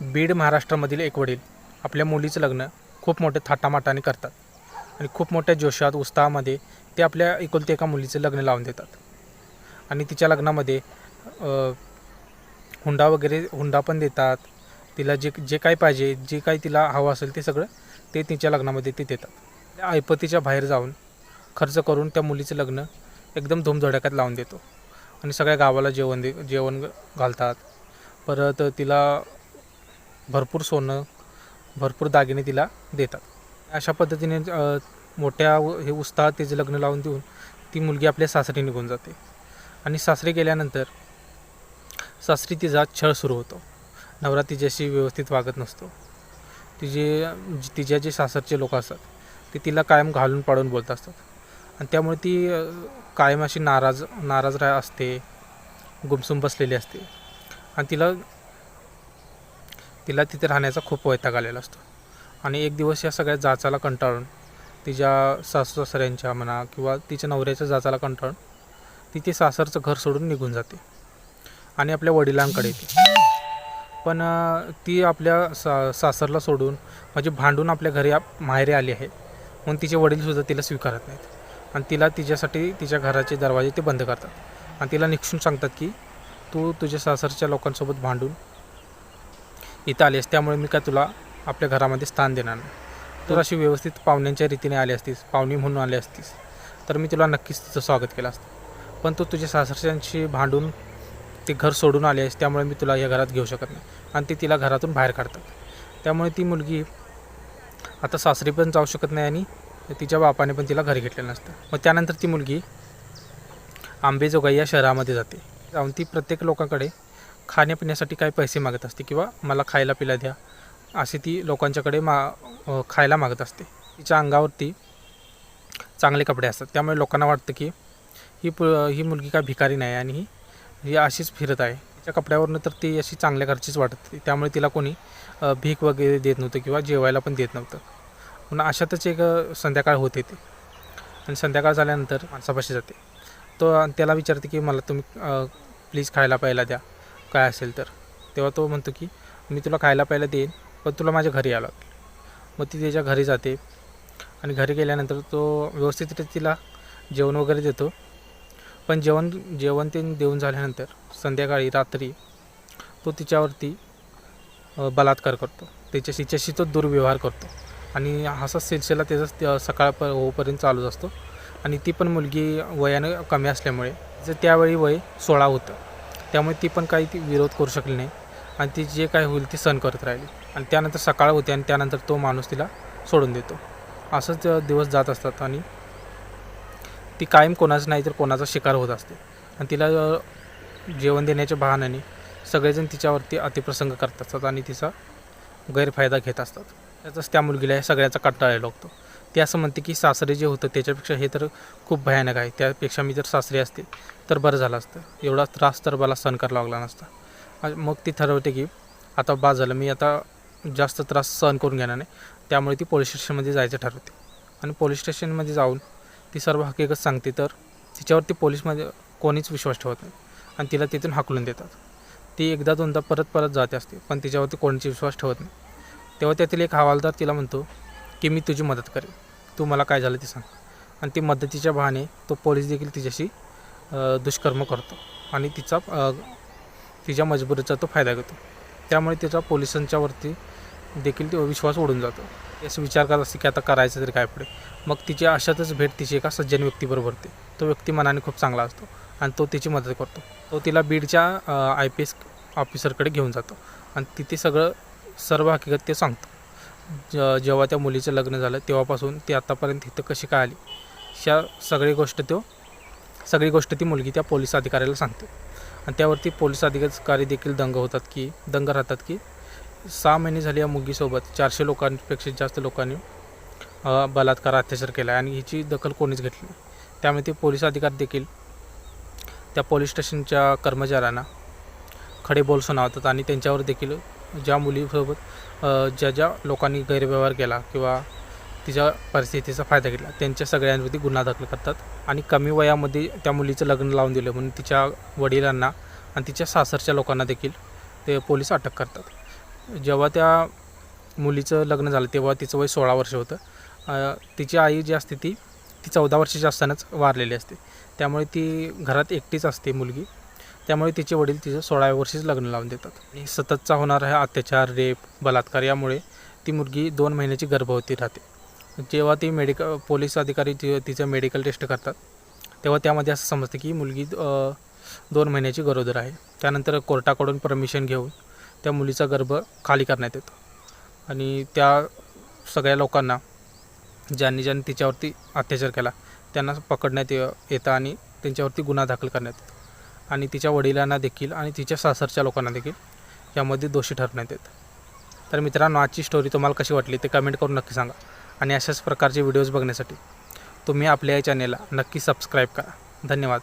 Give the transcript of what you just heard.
बीड महाराष्ट्रामधील एक वडील आपल्या मुलीचं लग्न खूप मोठ्या थाटामाटाने करतात. आणि खूप मोठ्या जोशात उत्साहामध्ये ते आपल्या एकुलती एका मुलीचं लग्न लावून देतात. आणि तिच्या लग्नामध्ये हुंडा वगैरे हुंडा पण देतात. तिला जे जे काय पाहिजे जे काही तिला हवं असेल ते सगळं ते तिच्या लग्नामध्ये ते देतात. ऐपतीच्या बाहेर जाऊन खर्च करून त्या मुलीचं लग्न एकदम धूमधडाक्यात लावून देतो. आणि सगळ्या गावाला जेवण दे जेवण घालतात. परत तिला भरपूर सोनं भरपूर दागिने तिला देतात. अशा पद्धतीने मोठ्या हे उत्साहात तिचं लग्न लावून देऊन ती मुलगी आपल्या सासरी निघून जाते. आणि सासरी गेल्यानंतर सासरी तिचा छळ सुरू होतो. नवरा तिच्याशी व्यवस्थित वागत नसतो. तिचे तिच्या जे सासरचे लोक असतात ते तिला कायम घालून पाडून बोलत असतात. आणि त्यामुळे ती कायम अशी नाराज नाराज रा असते गुमसुम बसलेली असते. आणि तिला तिला तिथे राहण्याचा खूप वैताग आलेला असतो. आणि एक दिवस या सगळ्या जाचाला कंटाळून तिच्या सासू सासऱ्यांच्या म्हणा किंवा तिच्या नवऱ्याच्या जाचाला कंटाळून ती ते सासरचं घर सोडून निघून जाते. आणि आपल्या वडिलांकडे येते. पण ती आपल्या सा सासरला सोडून म्हणजे भांडून आपल्या घरी माहेरी आली आहे. म्हणून तिचे वडीलसुद्धा तिला स्वीकारत नाहीत. आणि तिला तिच्यासाठी तिच्या घराचे दरवाजे ते बंद करतात. आणि तिला निक्षून सांगतात की तू तुझ्या सासरच्या लोकांसोबत भांडून इथं आलीस त्यामुळे मी काय तुला आपल्या घरामध्ये स्थान देणार नाही. तर अशी व्यवस्थित पाहुण्यांच्या रीतीने आली असतीस पाहुणी म्हणून आली असतीस तर मी तुला नक्कीच तिचं स्वागत केलं असतं. पण तू तुझ्या सासरच्यांशी भांडून ते घर सोडून आली आहेस त्यामुळे मी तुला या घरात घेऊ शकत नाही. आणि ते तिला घरातून बाहेर काढतात. त्यामुळे ती मुलगी आता सासरी पण जाऊ शकत नाही आणि तिच्या बापाने पण तिला घरी घेतलेलं नसतं. मग त्यानंतर ती मुलगी आंबेजोगाई या शहरामध्ये जाते. जाऊन ती प्रत्येक लोकांकडे खाण्यापिण्यासाठी काही पैसे मागत असते किंवा मला खायला पिला द्या असे ती लोकांच्याकडे मा खायला मागत असते. तिच्या अंगावरती चांगले कपडे असतात. त्यामुळे लोकांना वाटतं की ही पु ही मुलगी काय भिकारी नाही आणि ही ही अशीच फिरत आहे. तिच्या कपड्यावरनं तर ती अशी चांगल्या घरचीच वाटत त्यामुळे तिला कोणी भीक वगैरे देत नव्हतं किंवा जेवायला पण देत नव्हतं. पुन्हा अशातच एक संध्याकाळ होते ते आणि संध्याकाळ झाल्यानंतर माणसापाशी जाते. तो त्याला विचारते की मला तुम्ही प्लीज खायला प्यायला द्या. काय असेल तर. तेव्हा तो म्हणतो की मी तुला खायला प्यायला देईन पण तुला माझ्या घरी यावं मग ती त्याच्या घरी जाते. आणि घरी गेल्यानंतर तो व्यवस्थितरित्या तिला जेवण वगैरे देतो. पण जेवण जेवण ते देऊन झाल्यानंतर संध्याकाळी रात्री तो तिच्यावरती बलात्कार करतो. त्याच्याशी तिच्याशी तो दुर्व्यवहार करतो. आणि असा सिलसिला त्याचा सकाळ प होपर्यंत चालूच असतो. आणि ती पण मुलगी वयानं कमी असल्यामुळे जे त्यावेळी वय सोळा होतं. त्यामुळे ती पण काही ती विरोध करू शकली नाही. आणि ती जे काय होईल ते सहन करत राहिली. आणि त्यानंतर सकाळ होते आणि त्यानंतर तो माणूस तिला सोडून देतो. असंच दिवस जात असतात आणि ती कायम कोणाचं नाही तर कोणाचा शिकार होत असते. आणि तिला जेवण देण्याच्या बहाण्याने सगळेजण तिच्यावरती अतिप्रसंग करत असतात आणि तिचा गैरफायदा घेत असतात. त्याचाच त्या मुलगीला सगळ्याचा कंटाळा लागतो. ते असं म्हणते की सासरे जे होतं त्याच्यापेक्षा हे तर खूप भयानक आहे. त्यापेक्षा मी जर सासरे असते तर बरं झालं असतं. एवढा त्रास तर मला सहन करावा लागला नसता. मग ती ठरवते की आता बा झालं मी आता जास्त त्रास सहन करून घेणार नाही. त्यामुळे ती पोलीस स्टेशनमध्ये जायचं ठरवते. आणि पोलीस स्टेशनमध्ये जाऊन ती सर्व हकीकत सांगते तर तिच्यावरती पोलीसमध्ये कोणीच विश्वास ठेवत नाही. आणि तिला तिथून हाकलून देतात. ती एकदा दोनदा परत परत जाते असते पण तिच्यावरती कोणीच विश्वास ठेवत नाही. तेव्हा त्यातील एक हवालदार तिला म्हणतो की मी तुझी मदत करेन. तू मला काय झालं ते सांग. आणि ती मदतीच्या बहाने तो पोलीस देखील तिच्याशी दुष्कर्म करतो. आणि तिचा तिच्या मजबुरीचा तो फायदा घेतो. त्यामुळे तिचा पोलिसांच्यावरती देखील तो विश्वास उडून जातो. याचा विचार करत असते की आता करायचं तरी काय पुढे. मग तिची अशातच भेट तिची एका सज्जन व्यक्तीबरोबर होते तो व्यक्ती मनाने खूप चांगला असतो आणि तो तिची मदत करतो. तो तिला बीडच्या आय पी एस ऑफिसरकडे घेऊन जातो. आणि तिथे सगळं सर्व हकीकत ते सांगतो. ज जेव्हा त्या मुलीचं लग्न झालं तेव्हापासून ती आत्तापर्यंत इथं कशी काय आली? ह्या सगळी गोष्ट तो सगळी गोष्ट ती मुलगी त्या पोलीस अधिकाऱ्याला सांगते. आणि त्यावरती पोलीस अधिकारी देखील दंग होतात की दंग राहतात की सहा महिने झाले या मुलगीसोबत चारशे लोकांपेक्षा जास्त लोकांनी बलात्कार अत्याचार केला आहे आणि हिची दखल कोणीच घेतली नाही. त्यामुळे ते पोलीस अधिकारी देखील त्या पोलीस स्टेशनच्या कर्मचाऱ्यांना खडे बोल सुनावतात आणि त्यांच्यावर देखील ज्या मुलीसोबत ज्या ज्या लोकांनी गैरव्यवहार केला किंवा तिच्या परिस्थितीचा फायदा घेतला त्यांच्या सगळ्यांवरती गुन्हा दाखल करतात आणि कमी वयामध्ये त्या मुलीचं लग्न लावून दिलं म्हणून तिच्या वडिलांना आणि तिच्या सासरच्या लोकांना देखील ते पोलीस अटक करतात. जेव्हा त्या मुलीचं लग्न झालं तेव्हा तिचं वय सोळा वर्ष होतं. तिची आई जी असते ती ती चौदा वर्षाची असतानाच वारलेली असते. त्यामुळे ती घरात एकटीच असते मुलगी. त्यामुळे तिचे वडील तिचं सोळाव्या वर्षीच लग्न लावून देतात. आणि सततचा होणारा हा अत्याचार रेप बलात्कार यामुळे ती मुलगी दोन महिन्याची गर्भवती राहते. जेव्हा ती मेडिक पोलीस अधिकारी ति तिचं मेडिकल टेस्ट करतात तेव्हा त्यामध्ये असं समजतं की मुलगी दोन महिन्याची गरोदर आहे. त्यानंतर कोर्टाकडून परमिशन घेऊन त्या मुलीचा गर्भ खाली करण्यात येतो. आणि त्या सगळ्या लोकांना ज्यांनी ज्यांनी तिच्यावरती अत्याचार केला त्यांना पकडण्यात येतं आणि त्यांच्यावरती गुन्हा दाखल करण्यात येतो. आणि तिच्या वडिलांना देखील आणि तिच्या सासरच्या लोकांना देखील यामध्ये दोषी ठरवण्यात येत. तर मित्रांनो आजची स्टोरी तुम्हाला कशी वाटली ते कमेंट करून नक्की सांगा. आणि अशाच प्रकारचे व्हिडिओज बघण्यासाठी तुम्ही आपल्या या चॅनेलला नक्की सबस्क्राईब करा. धन्यवाद.